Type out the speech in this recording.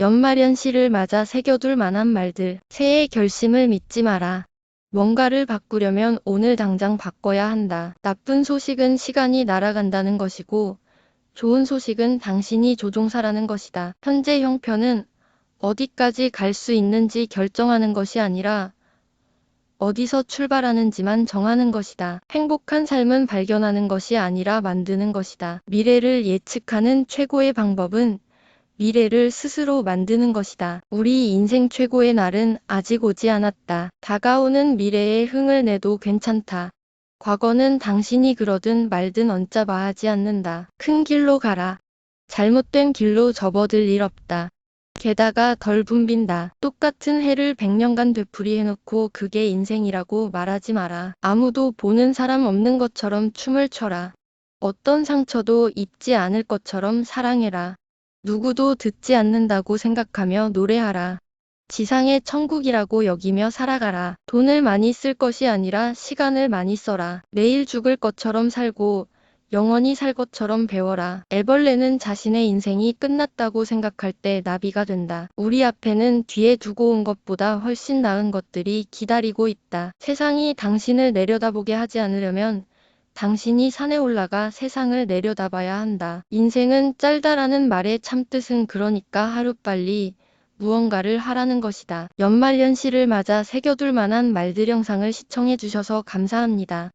연말연시를 맞아 새겨둘 만한 말들. 새해 결심을 믿지 마라. 뭔가를 바꾸려면 오늘 당장 바꿔야 한다. 나쁜 소식은 시간이 날아간다는 것이고, 좋은 소식은 당신이 조종사라는 것이다. 현재 형편은 어디까지 갈 수 있는지 결정하는 것이 아니라 어디서 출발하는지만 정하는 것이다. 행복한 삶은 발견하는 것이 아니라 만드는 것이다. 미래를 예측하는 최고의 방법은 미래를 스스로 만드는 것이다. 우리 인생 최고의 날은 아직 오지 않았다. 다가오는 미래에 흥을 내도 괜찮다. 과거는 당신이 그러든 말든 언짢아하지 않는다. 큰 길로 가라. 잘못된 길로 접어들 일 없다. 게다가 덜 붐빈다. 똑같은 해를 100년간 되풀이해놓고 그게 인생이라고 말하지 마라. 아무도 보는 사람 없는 것처럼 춤을 춰라. 어떤 상처도 입지 않을 것처럼 사랑해라. 누구도 듣지 않는다고 생각하며 노래하라. 지상의 천국이라고 여기며 살아가라. 돈을 많이 쓸 것이 아니라 시간을 많이 써라. 내일 죽을 것처럼 살고 영원히 살 것처럼 배워라. 애벌레는 자신의 인생이 끝났다고 생각할 때 나비가 된다. 우리 앞에는 뒤에 두고 온 것보다 훨씬 나은 것들이 기다리고 있다. 세상이 당신을 내려다보게 하지 않으려면 당신이 산에 올라가 세상을 내려다봐야 한다. 인생은 짧다라는 말의 참뜻은 그러니까 하루빨리 무언가를 하라는 것이다. 연말연시를 맞아 새겨둘 만한 말들 영상을 시청해주셔서 감사합니다.